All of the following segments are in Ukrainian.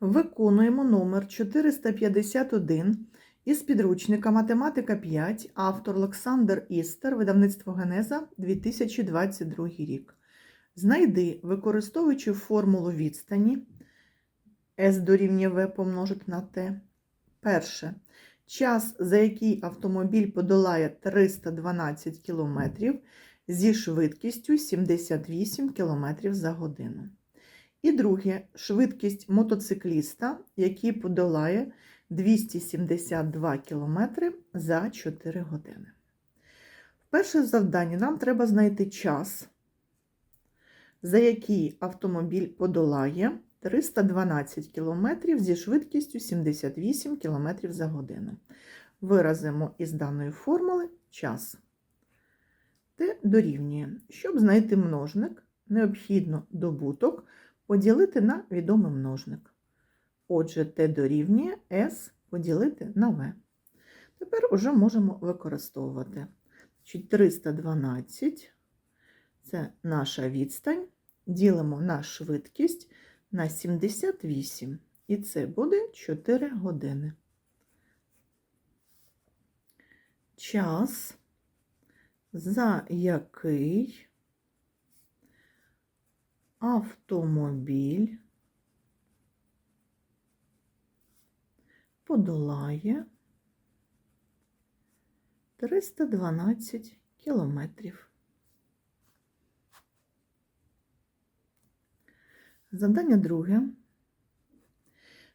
Виконуємо номер 451 із підручника Математика 5, автор Олександр Істер, видавництво Генеза 2022 рік. Знайди, використовуючи формулу відстані S дорівнює V помножити на T. Перше. Час, за який автомобіль подолає 312 км зі швидкістю 78 км за годину. І друге, швидкість мотоцикліста, який подолає 272 км за 4 години. В перше завдання нам треба знайти час, за який автомобіль подолає 312 км зі швидкістю 78 км за годину. Виразимо із даної формули час. Т дорівнює. Щоб знайти множник, необхідно добуток поділити на відомий множник. Отже, Т дорівнює С поділити на В. Тепер уже можемо використовувати. 312 це наша відстань. Ділимо на швидкість на 78. І це буде 4 години. Час, за який автомобіль подолає 312 кілометрів. Завдання друге.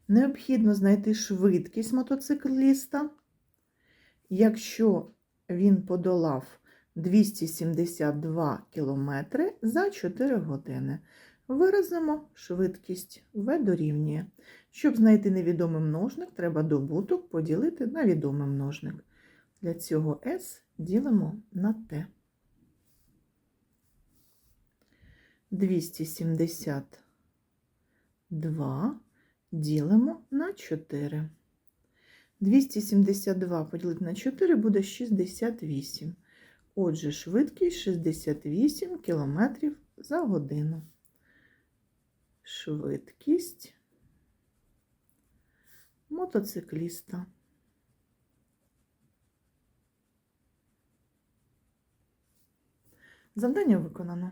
Необхідно знайти швидкість мотоцикліста, якщо він подолав 272 км за 4 години. Виразимо швидкість В дорівнює. Щоб знайти невідомий множник, треба добуток поділити на відомий множник. Для цього S ділимо на Т. 272 ділимо на 4. 272 поділити на 4 буде 68. Отже, швидкість 68 км за годину. Швидкість мотоцикліста. Завдання виконано.